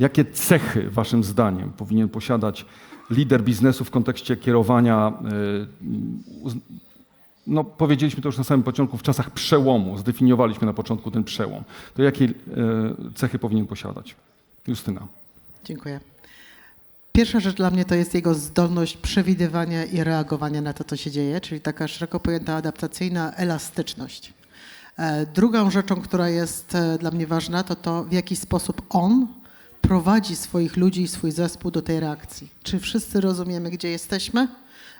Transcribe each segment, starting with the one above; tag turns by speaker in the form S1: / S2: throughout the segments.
S1: Jakie cechy, waszym zdaniem, powinien posiadać lider biznesu w kontekście kierowania? uz- No, powiedzieliśmy to już na samym początku, w czasach przełomu, zdefiniowaliśmy na początku ten przełom. To jakie y, cechy powinien posiadać? Justyna.
S2: Dziękuję. Pierwsza rzecz dla mnie to jest jego zdolność przewidywania i reagowania na to, co się dzieje, czyli taka szeroko pojęta adaptacyjna elastyczność. E, Drugą rzeczą, która jest e, dla mnie ważna, to to, w jaki sposób on prowadzi swoich ludzi i swój zespół do tej reakcji. Czy wszyscy rozumiemy, gdzie jesteśmy,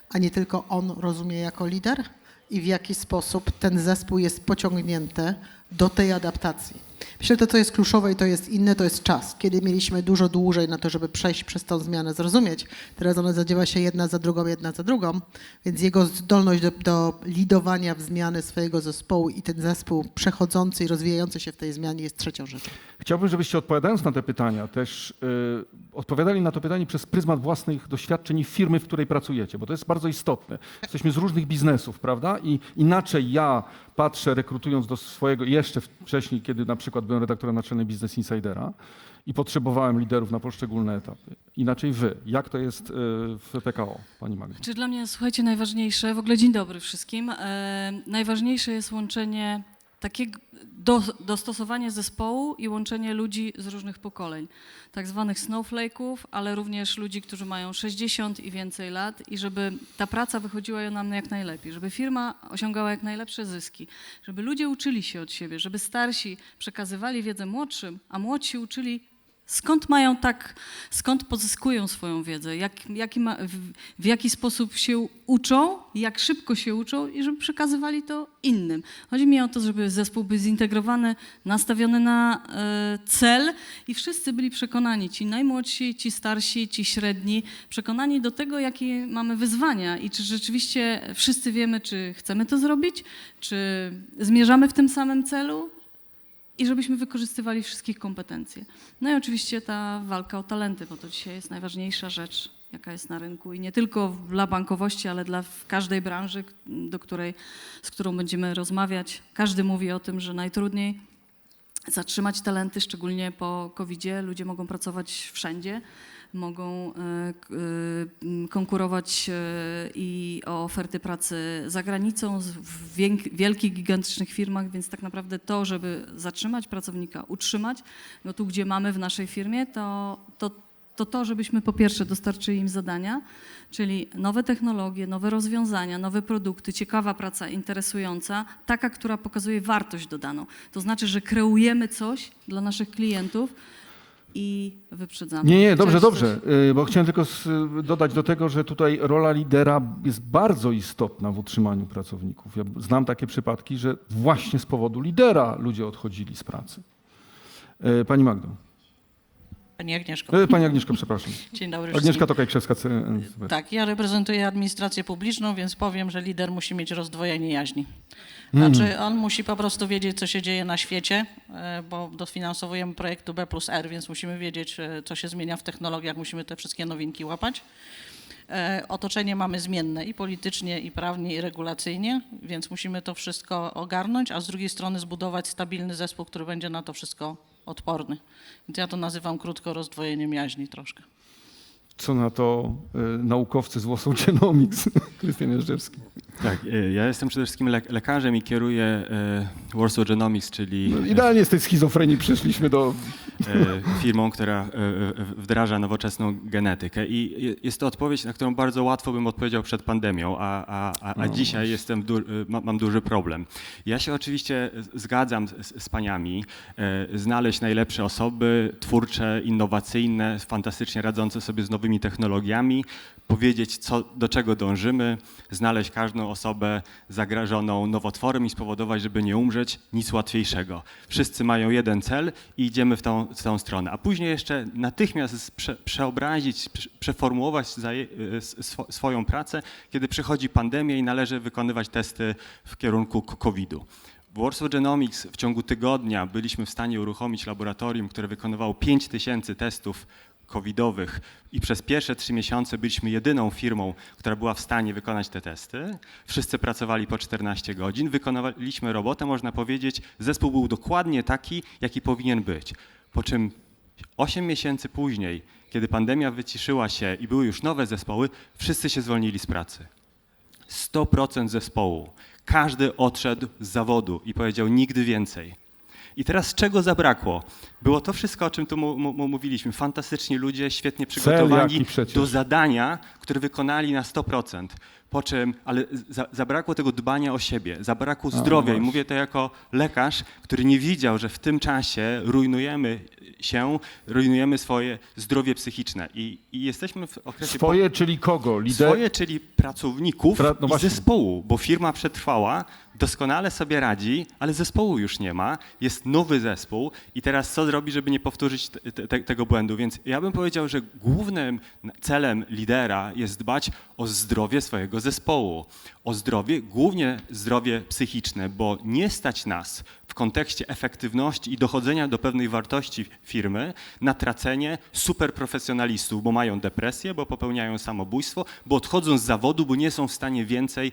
S2: a nie tylko on rozumie jako lider i w jaki sposób ten zespół jest pociągnięty do tej adaptacji. Myślę, że to, co jest kluczowe i to jest inne, to jest czas. Kiedy mieliśmy dużo dłużej na to, żeby przejść przez tą zmianę, zrozumieć, teraz ona zadziewa się jedna za drugą, jedna za drugą, więc jego zdolność do, do lidowania w zmiany swojego zespołu i ten zespół przechodzący i rozwijający się w tej zmianie jest trzecią rzeczą.
S1: Chciałbym, żebyście odpowiadając na te pytania, też y, odpowiadali na to pytanie przez pryzmat własnych doświadczeń firmy, w której pracujecie, bo to jest bardzo istotne. Jesteśmy z różnych biznesów, prawda? I inaczej ja patrzę, rekrutując do swojego, jeszcze wcześniej, kiedy na przykład byłem redaktorem naczelnym Business Insidera i potrzebowałem liderów na poszczególne etapy. Inaczej wy. Jak to jest y, w PKO, pani Magda?
S3: Czy dla mnie, słuchajcie, najważniejsze, w ogóle dzień dobry wszystkim, e, najważniejsze jest łączenie takiego, do, dostosowanie zespołu i łączenie ludzi z różnych pokoleń, tak zwanych snowflake'ów, ale również ludzi, którzy mają 60 i więcej lat i żeby ta praca wychodziła nam jak najlepiej, żeby firma osiągała jak najlepsze zyski, żeby ludzie uczyli się od siebie, żeby starsi przekazywali wiedzę młodszym, a młodsi uczyli Skąd mają tak, skąd pozyskują swoją wiedzę, jak, ma, w, w jaki sposób się uczą, jak szybko się uczą i żeby przekazywali to innym. Chodzi mi o to, żeby zespół był zintegrowany, nastawiony na e, cel i wszyscy byli przekonani, ci najmłodsi, ci starsi, ci średni, przekonani do tego, jakie mamy wyzwania i czy rzeczywiście wszyscy wiemy, czy chcemy to zrobić, czy zmierzamy w tym samym celu, i żebyśmy wykorzystywali wszystkich kompetencje. No i oczywiście ta walka o talenty, bo to dzisiaj jest najważniejsza rzecz, jaka jest na rynku i nie tylko dla bankowości, ale dla każdej branży, do której, z którą będziemy rozmawiać. Każdy mówi o tym, że najtrudniej zatrzymać talenty, szczególnie po COVID-zie. Ludzie mogą pracować wszędzie, mogą e, e, konkurować e, i o oferty pracy za granicą, w wielkich, gigantycznych firmach, więc tak naprawdę to, żeby zatrzymać pracownika, utrzymać, no tu gdzie mamy w naszej firmie, to to, to, to żebyśmy po pierwsze dostarczyli im zadania, czyli nowe technologie, nowe rozwiązania, nowe produkty, ciekawa praca, interesująca, taka, która pokazuje wartość dodaną. To znaczy, że kreujemy coś dla naszych klientów i wyprzedzamy.
S1: Nie, nie, dobrze,
S3: Chciałeś
S1: dobrze, y, bo chciałem tylko s- dodać do tego, że tutaj rola lidera jest bardzo istotna w utrzymaniu pracowników. Ja znam takie przypadki, że właśnie z powodu lidera ludzie odchodzili z pracy. Y, Pani Magdo.
S4: Pani Agnieszko.
S1: Y, Pani Agnieszko, przepraszam.
S4: Dzień dobry
S1: Agnieszka
S4: wszystkim.
S1: Tokajkrzewska. NSW.
S4: Tak, ja reprezentuję administrację publiczną, więc powiem, że lider musi mieć rozdwojenie jaźni. Znaczy, on musi po prostu wiedzieć, co się dzieje na świecie, e, bo dofinansowujemy projektu B plus R, więc musimy wiedzieć, e, co się zmienia w technologiach, musimy te wszystkie nowinki łapać. E, Otoczenie mamy zmienne i politycznie, i prawnie, i regulacyjnie, więc musimy to wszystko ogarnąć, a z drugiej strony zbudować stabilny zespół, który będzie na to wszystko odporny. Więc ja to nazywam krótko rozdwojeniem jaźni troszkę.
S1: Co na to y, naukowcy z Warsaw Genomics, Krystian Jeżdżewski.
S5: Tak, e, ja jestem przede wszystkim lek- lekarzem i kieruję e, Warsaw Genomics, czyli
S1: No, idealnie z tej schizofrenii przeszliśmy do...
S5: e, firmą, która wdraża nowoczesną genetykę. I je- jest to odpowiedź, na którą bardzo łatwo bym odpowiedział przed pandemią, a, a, a, a
S1: No
S5: dzisiaj jestem du- ma, mam duży problem. Ja się oczywiście zgadzam z, z paniami, znaleźć najlepsze osoby, twórcze, innowacyjne, fantastycznie radzące sobie z nowymi technologiami, powiedzieć, co, do czego dążymy, znaleźć każdą osobę zagrażoną nowotworem i spowodować, żeby nie umrzeć, nic łatwiejszego. Wszyscy mają jeden cel i idziemy w tą, w tą stronę. A później jeszcze natychmiast prze, przeobrazić, prze, przeformułować zaje, s- swo, swoją pracę, kiedy przychodzi pandemia i należy wykonywać testy w kierunku COVID-u. W Warsaw Genomics w ciągu tygodnia byliśmy w stanie uruchomić laboratorium, które wykonywało 5000 testów covidowych i przez pierwsze trzy miesiące byliśmy jedyną firmą, która była w stanie wykonać te testy. Wszyscy pracowali po 14 godzin, wykonywaliśmy robotę, można powiedzieć, zespół był dokładnie taki, jaki powinien być. Po czym Osiem miesięcy później, kiedy pandemia wyciszyła się i były już nowe zespoły, wszyscy się zwolnili z pracy. 100% zespołu. Każdy odszedł z zawodu i powiedział nigdy więcej. I teraz czego zabrakło? Było to wszystko, o czym tu mówiliśmy. Fantastyczni ludzie, świetnie przygotowani do zadania, które wykonali na 100%. Po czym, ale za, zabrakło tego dbania o siebie, zabrakło zdrowia. I mówię to jako lekarz, który nie widział, że w tym czasie rujnujemy się, rujnujemy swoje zdrowie psychiczne. I, i jesteśmy w okresie... po-
S1: Swoje, czyli kogo? Lider...
S5: Swoje, czyli pracowników
S1: Pra- no
S5: i zespołu, bo firma przetrwała, doskonale sobie radzi, ale zespołu już nie ma, jest nowy zespół i teraz co zrobi, żeby nie powtórzyć te, te, tego błędu? Więc ja bym powiedział, że głównym celem lidera jest dbać o zdrowie swojego zespołu, o zdrowie, głównie zdrowie psychiczne, bo nie stać nas w kontekście efektywności i dochodzenia do pewnej wartości firmy na tracenie superprofesjonalistów, bo mają depresję, bo popełniają samobójstwo, bo odchodzą z zawodu, bo nie są w stanie więcej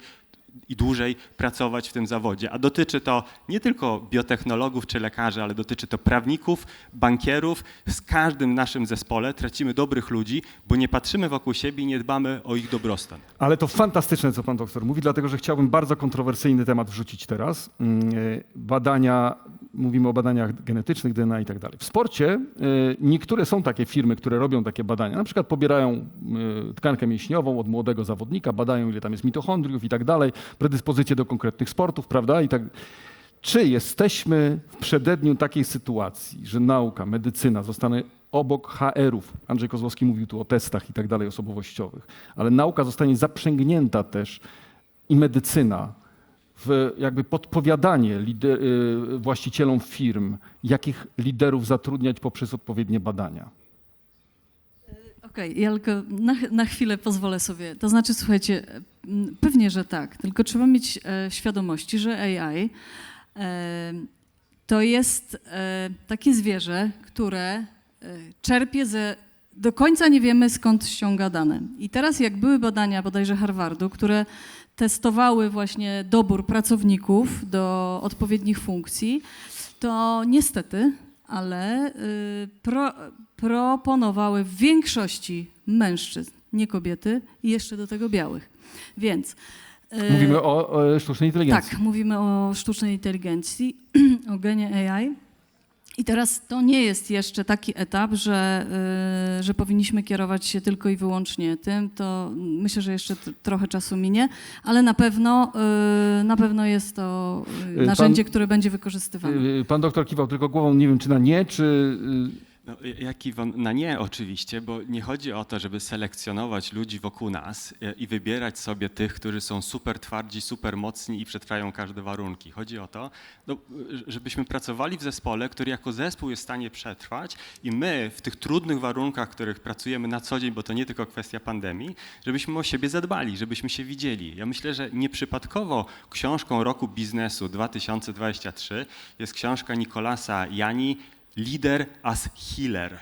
S5: i dłużej pracować w tym zawodzie. A dotyczy to nie tylko biotechnologów czy lekarzy, ale dotyczy to prawników, bankierów. Z każdym naszym zespole tracimy dobrych ludzi, bo nie patrzymy wokół siebie i nie dbamy o ich dobrostan.
S1: Ale to fantastyczne, co pan doktor mówi, dlatego że chciałbym bardzo kontrowersyjny temat wrzucić teraz. Mm, e, Badania, mówimy o badaniach genetycznych, DNA i tak dalej. W sporcie e, niektóre są takie firmy, które robią takie badania. Na przykład pobierają e, tkankę mięśniową od młodego zawodnika, badają ile tam jest mitochondriów i tak dalej, predyspozycje do konkretnych sportów, prawda? I tak. Czy jesteśmy w przededniu takiej sytuacji, że nauka, medycyna zostanie obok HR-ów? Andrzej Kozłowski mówił tu o testach i tak dalej osobowościowych, ale nauka zostanie zaprzęgnięta też i medycyna w jakby podpowiadanie lider, y, właścicielom firm, jakich liderów zatrudniać poprzez odpowiednie badania.
S3: Okej, ja tylko na, na chwilę pozwolę sobie. To znaczy, słuchajcie, pewnie, że tak, tylko trzeba mieć e, świadomości, że AI e, to jest e, takie zwierzę, które czerpie ze. Do końca nie wiemy, skąd ściąga dane. I teraz, jak były badania bodajże Harvardu, które testowały właśnie dobór pracowników do odpowiednich funkcji, to niestety, ale y, pro, proponowały w większości mężczyzn, nie kobiety i jeszcze do tego białych. Więc y,
S1: Mówimy o, o sztucznej inteligencji.
S3: tak, mówimy o sztucznej inteligencji, o genie AI. I teraz to nie jest jeszcze taki etap, że, y, że powinniśmy kierować się tylko i wyłącznie tym. To myślę, że jeszcze trochę czasu minie, ale na pewno, y, na pewno jest to y,
S1: Pan-
S3: narzędzie, które będzie wykorzystywane.
S1: Pan doktor kiwał tylko głową, nie wiem czy na nie, czy... y,
S5: No, jaki wam, na nie oczywiście, bo nie chodzi o to, żeby selekcjonować ludzi wokół nas e, i wybierać sobie tych, którzy są super twardzi, super mocni i przetrwają każde warunki. Chodzi o to, no, żebyśmy pracowali w zespole, który jako zespół jest w stanie przetrwać i my w tych trudnych warunkach, w których pracujemy na co dzień, bo to nie tylko kwestia pandemii, żebyśmy o siebie zadbali, żebyśmy się widzieli. Ja myślę, że nieprzypadkowo książką roku biznesu 2023 jest książka Nikolasa Jani Leader as Healer.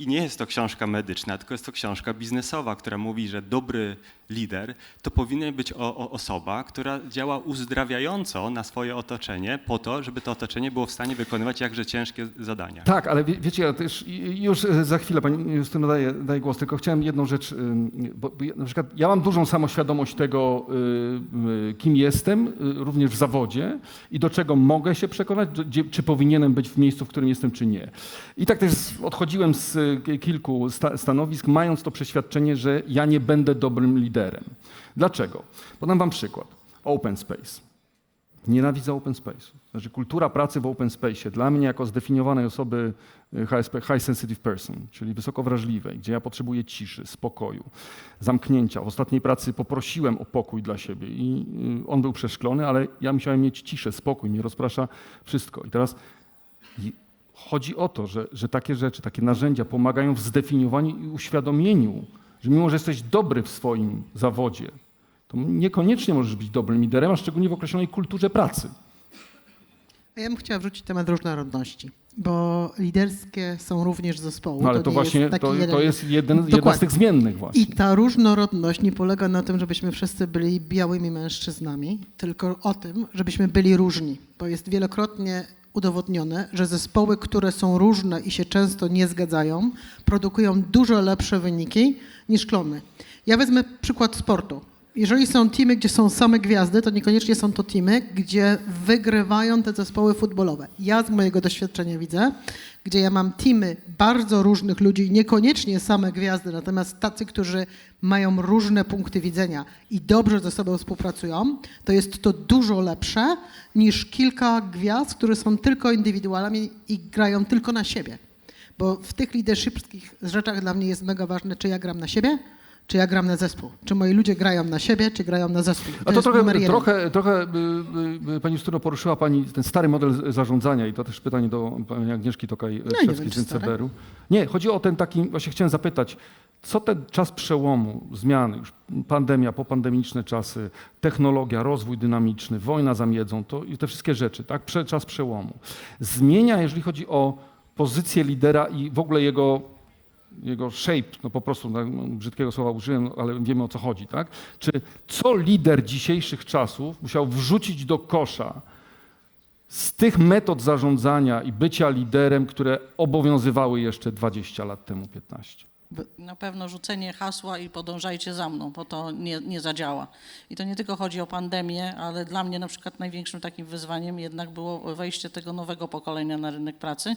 S5: I nie jest to książka medyczna, tylko jest to książka biznesowa, która mówi, że dobry lider to powinien być o, o osoba, która działa uzdrawiająco na swoje otoczenie, po to, żeby to otoczenie było w stanie wykonywać jakże ciężkie zadania.
S1: Tak, ale wie, wiecie, ja też już e, za chwilę pani Justyno daje, daje głos, tylko chciałem jedną rzecz, bo, bo na przykład ja mam dużą samoświadomość tego, y, kim jestem, y, również w zawodzie i do czego mogę się przekonać, czy powinienem być w miejscu, w którym jestem, czy nie. I tak też odchodziłem z kilku sta, stanowisk, mając to przeświadczenie, że ja nie będę dobrym liderem. Dlaczego? Podam wam przykład. Open space. Nienawidzę open space. Znaczy kultura pracy w open space dla mnie jako zdefiniowanej osoby y, high sensitive person, czyli wysoko wrażliwej, gdzie ja potrzebuję ciszy, spokoju, zamknięcia. W ostatniej pracy poprosiłem o pokój dla siebie i y, on był przeszklony, ale ja musiałem mieć ciszę, spokój, mnie rozprasza wszystko. I teraz chodzi o to, że, że takie rzeczy, takie narzędzia pomagają w zdefiniowaniu i uświadomieniu, że mimo, że jesteś dobry w swoim zawodzie, to niekoniecznie możesz być dobrym liderem, a szczególnie w określonej kulturze pracy.
S2: Ja bym chciała wrócić temat różnorodności, bo liderskie są również zespołu.
S1: No ale to,
S2: nie
S1: właśnie
S2: jest
S1: to,
S2: jeden-
S1: to jest jeden, jedna z tych zmiennych właśnie.
S2: I ta różnorodność nie polega na tym, żebyśmy wszyscy byli białymi mężczyznami, tylko o tym, żebyśmy byli różni, bo jest wielokrotnie udowodnione, że zespoły, które są różne i się często nie zgadzają, produkują dużo lepsze wyniki niż klony. Ja wezmę przykład sportu. Jeżeli są teamy, gdzie są same gwiazdy, to niekoniecznie są to teamy, gdzie wygrywają te zespoły futbolowe. Ja z mojego doświadczenia widzę, gdzie ja mam teamy bardzo różnych ludzi, niekoniecznie same gwiazdy, natomiast tacy, którzy mają różne punkty widzenia i dobrze ze sobą współpracują, to jest to dużo lepsze niż kilka gwiazd, które są tylko indywidualami i grają tylko na siebie. Bo w tych leadershipskich rzeczach dla mnie jest mega ważne, czy ja gram na siebie, czy ja gram na zespół. Czy moi ludzie grają na siebie, czy grają na zespół.
S1: A to
S2: jest numer
S1: trochę, trochę, trochę y, y, y, Pani Justyno poruszyła Pani ten stary model zarządzania i to też pytanie do Pani Agnieszki
S2: No nie
S1: Tokaj-Szewskiej
S2: wiem,
S1: z. NCBR-u. Nie, chodzi o ten taki, właśnie chciałem zapytać, co ten czas przełomu, zmiany, już pandemia, popandemiczne czasy, technologia, rozwój dynamiczny, wojna za miedzą, to i te wszystkie rzeczy, tak, Prze, czas przełomu, zmienia, jeżeli chodzi o pozycję lidera i w ogóle jego jego shape, no po prostu no, brzydkiego słowa użyłem, ale wiemy o co chodzi, tak? Czy co lider dzisiejszych czasów musiał wrzucić do kosza z tych metod zarządzania i bycia liderem, które obowiązywały jeszcze 20 lat temu, 15?
S4: Na pewno rzucenie hasła i podążajcie za mną, bo to nie, nie zadziała. I to nie tylko chodzi o pandemię, ale dla mnie na przykład największym takim wyzwaniem jednak było wejście tego nowego pokolenia na rynek pracy,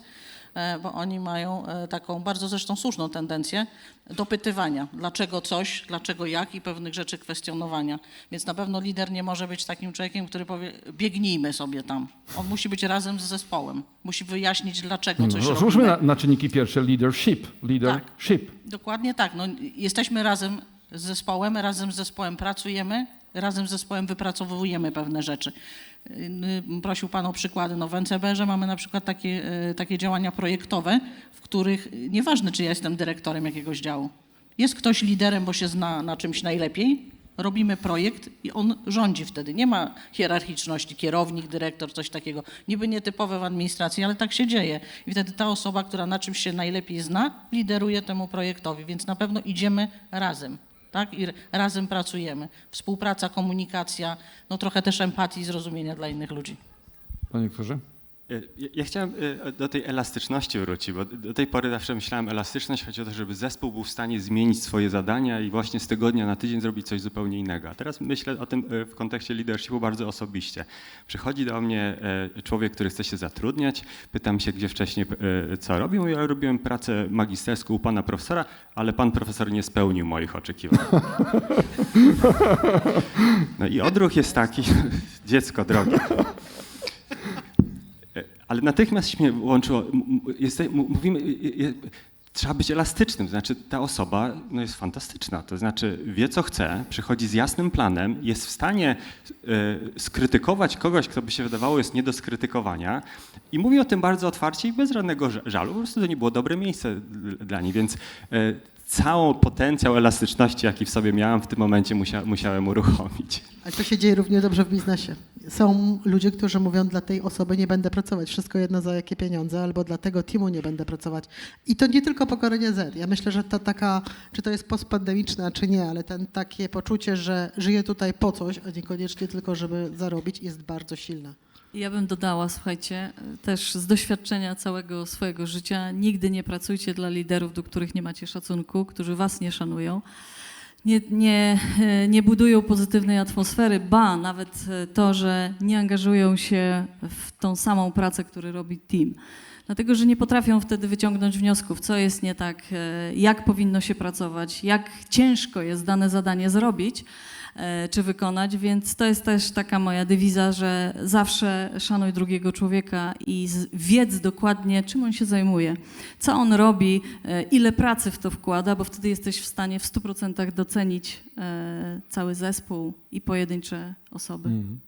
S4: e, bo oni mają e, taką bardzo zresztą słuszną tendencję dopytywania, dlaczego coś, dlaczego jak i pewnych rzeczy kwestionowania. Więc na pewno lider nie może być takim człowiekiem, który powie, biegnijmy sobie tam. On musi być razem z zespołem, musi wyjaśnić, dlaczego coś
S1: No. Rozłóżmy na, na czynniki pierwsze leadership. Leadership.
S4: Dokładnie tak. No, jesteśmy razem z zespołem, razem z zespołem pracujemy, razem z zespołem wypracowujemy pewne rzeczy. Yy, Prosił Pan o przykłady. No, w NCBR-ze mamy na przykład takie, yy, takie działania projektowe, w których yy, nieważne, czy ja jestem dyrektorem jakiegoś działu. Jest ktoś liderem, bo się zna na czymś najlepiej, robimy projekt i on rządzi wtedy. Nie ma hierarchiczności, kierownik, dyrektor, coś takiego. Niby nietypowe w administracji, ale tak się dzieje. I wtedy ta osoba, która na czymś się najlepiej zna, lideruje temu projektowi, więc na pewno idziemy razem. Tak? I razem pracujemy. Współpraca, komunikacja, no trochę też empatii i zrozumienia dla innych ludzi.
S1: Panie doktorze?
S5: Ja, chciałem e, do tej elastyczności wrócić, bo do tej pory zawsze myślałem, elastyczność chodzi o to, żeby zespół był w stanie zmienić swoje zadania i właśnie z tygodnia na tydzień zrobić coś zupełnie innego. A teraz myślę o tym e, w kontekście leadershipu bardzo osobiście. Przychodzi do mnie e, człowiek, który chce się zatrudniać, pytam się, gdzie wcześniej co robił. Ja robiłem pracę magisterską u pana profesora, ale pan profesor nie spełnił moich oczekiwań. No i odruch jest taki, dziecko drogie. Ale natychmiast się mnie łączyło. mówimy, je- trzeba być elastycznym. Znaczy, ta osoba no, jest fantastyczna. To znaczy, wie, co chce, przychodzi z jasnym planem, jest w stanie e, skrytykować kogoś, kto by się wydawało jest nie do skrytykowania i mówi o tym bardzo otwarcie i bez żadnego ża- żalu. Po prostu to nie było dobre miejsce dla niej, więc e, całą potencjał elastyczności, jaki w sobie miałem, w tym momencie musia, musiałem uruchomić.
S2: Ale to się dzieje równie dobrze w biznesie. Są ludzie, którzy mówią, dla tej osoby nie będę pracować, wszystko jedno za jakie pieniądze, albo dla tego teamu nie będę pracować. I to nie tylko pokolenie Z. Ja myślę, że ta taka, czy to jest postpandemiczne, czy nie, ale ten takie poczucie, że żyję tutaj po coś, a niekoniecznie tylko, żeby zarobić, jest bardzo silne.
S3: Ja bym dodała, słuchajcie, też z doświadczenia całego swojego życia, nigdy nie pracujcie dla liderów, do których nie macie szacunku, którzy was nie szanują. Nie, nie, nie budują pozytywnej atmosfery, ba, nawet to, że nie angażują się w tą samą pracę, którą robi team. Dlatego, że nie potrafią wtedy wyciągnąć wniosków, co jest nie tak, e, jak powinno się pracować, jak ciężko jest dane zadanie zrobić czy wykonać, więc to jest też taka moja dewiza, że zawsze szanuj drugiego człowieka i wiedz dokładnie, czym on się zajmuje, co on robi, e, ile pracy w to wkłada, bo wtedy jesteś w stanie w 100% docenić e, cały zespół i pojedyncze osoby.
S1: Mhm.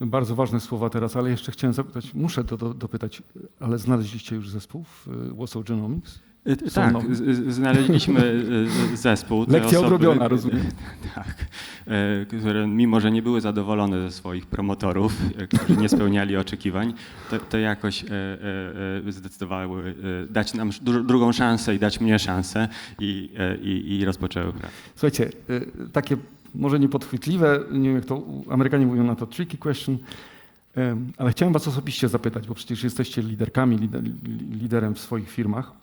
S1: Bardzo ważne słowa teraz, ale jeszcze chciałem zapytać, muszę to do, dopytać, ale znaleźliście już zespół w Warsaw Genomics?
S5: Y,
S1: Są
S5: Tak, znaleźliśmy y, zespół. Te
S1: Lekcja odrobiona, rozumiem.
S5: Tak, które mimo, że nie były zadowolone ze swoich promotorów, którzy nie spełniali oczekiwań, to, to jakoś zdecydowały dać nam dru- drugą szansę i dać mnie szansę i, i, i rozpoczęły pracę.
S1: Słuchajcie, y, takie może niepodchwytliwe, nie wiem jak to Amerykanie mówią na to tricky question. Ale chciałem was osobiście zapytać, bo przecież jesteście liderkami, lider, liderem w swoich firmach.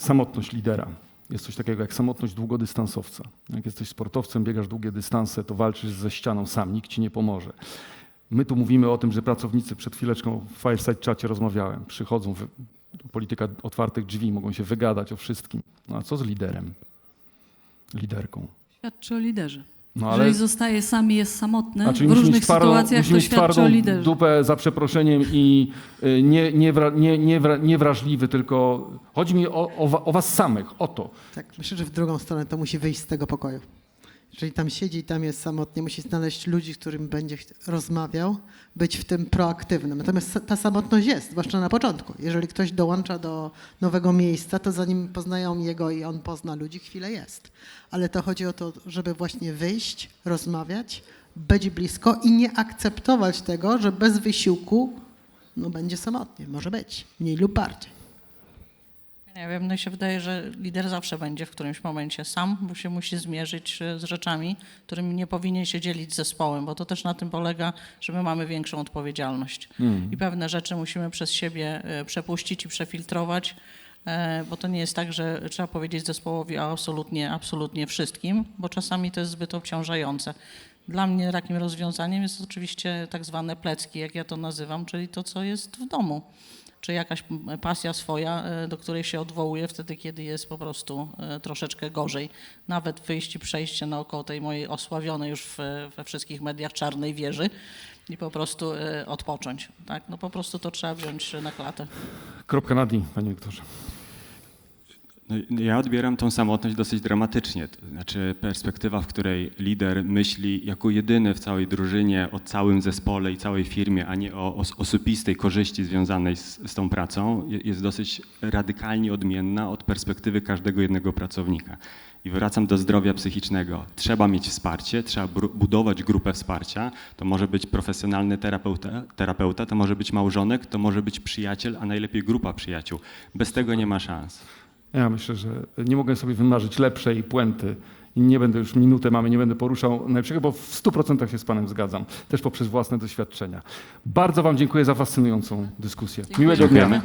S1: Samotność lidera. Jest coś takiego jak samotność długodystansowca. Jak jesteś sportowcem, biegasz długie dystanse, to walczysz ze ścianą sam, nikt ci nie pomoże. My tu mówimy o tym, że pracownicy, przed chwileczką w Fireside Czacie rozmawiałem, przychodzą, polityka otwartych drzwi, mogą się wygadać o wszystkim. No a co z liderem? Liderką.
S3: Świadczy o liderze.
S1: No
S3: Jeżeli zostaje sam i jest samotny,
S1: Znaczy,
S3: w różnych
S1: twardą,
S3: sytuacjach
S1: musi
S3: to świadczy o liderze.
S1: dupę za przeproszeniem i y, nie, nie, wra, nie, nie, wra, nie wrażliwy, tylko chodzi mi o, o, o was samych, o to.
S2: Tak, myślę, że w drugą stronę to musi wyjść z tego pokoju. Jeżeli tam siedzi i tam jest samotnie, musi znaleźć ludzi, z którymi będzie rozmawiał, być w tym proaktywnym. Natomiast ta samotność jest, zwłaszcza na początku. Jeżeli ktoś dołącza do nowego miejsca, to zanim poznają jego i on pozna ludzi, chwilę jest. Ale to chodzi o to, żeby właśnie wyjść, rozmawiać, być blisko i nie akceptować tego, że bez wysiłku no, będzie samotnie. Może być, mniej lub bardziej.
S4: Nie wiem, no i się wydaje, że lider zawsze będzie w którymś momencie sam, bo się musi zmierzyć e, z rzeczami, którymi nie powinien się dzielić z zespołem, bo to też na tym polega, że my mamy większą odpowiedzialność. I pewne rzeczy musimy przez siebie e, przepuścić i przefiltrować, e, bo to nie jest tak, że trzeba powiedzieć zespołowi absolutnie, absolutnie wszystkim, bo czasami to jest zbyt obciążające. Dla mnie takim rozwiązaniem jest oczywiście tak zwane plecki, jak ja to nazywam, czyli to, co jest w domu czy jakaś pasja swoja, e, do której się odwołuje wtedy, kiedy jest po prostu e, troszeczkę gorzej. Nawet wyjść i przejście naokoło tej mojej osławionej już w, we wszystkich mediach czarnej wieży i po prostu e, odpocząć. Tak? No po prostu to trzeba wziąć na klatę.
S1: Kropka na D, panie Wiktorze.
S5: No, ja odbieram tą samotność dosyć dramatycznie. To znaczy perspektywa, w której lider myśli jako jedyny w całej drużynie o całym zespole i całej firmie, a nie o os- osobistej korzyści związanej z, z tą pracą, je- jest dosyć radykalnie odmienna od perspektywy każdego jednego pracownika. I wracam do zdrowia psychicznego. Trzeba mieć wsparcie, trzeba budować grupę wsparcia. To może być profesjonalny terapeuta, terapeuta, to może być małżonek, to może być przyjaciel, a najlepiej grupa przyjaciół. Bez tego nie ma szans.
S1: Ja myślę, że nie mogę sobie wymarzyć lepszej puenty. I nie będę już minutę mamy, nie będę poruszał najlepszego, bo w 100% się z panem zgadzam, też poprzez własne doświadczenia. Bardzo wam dziękuję za fascynującą dyskusję. Miłego dnia.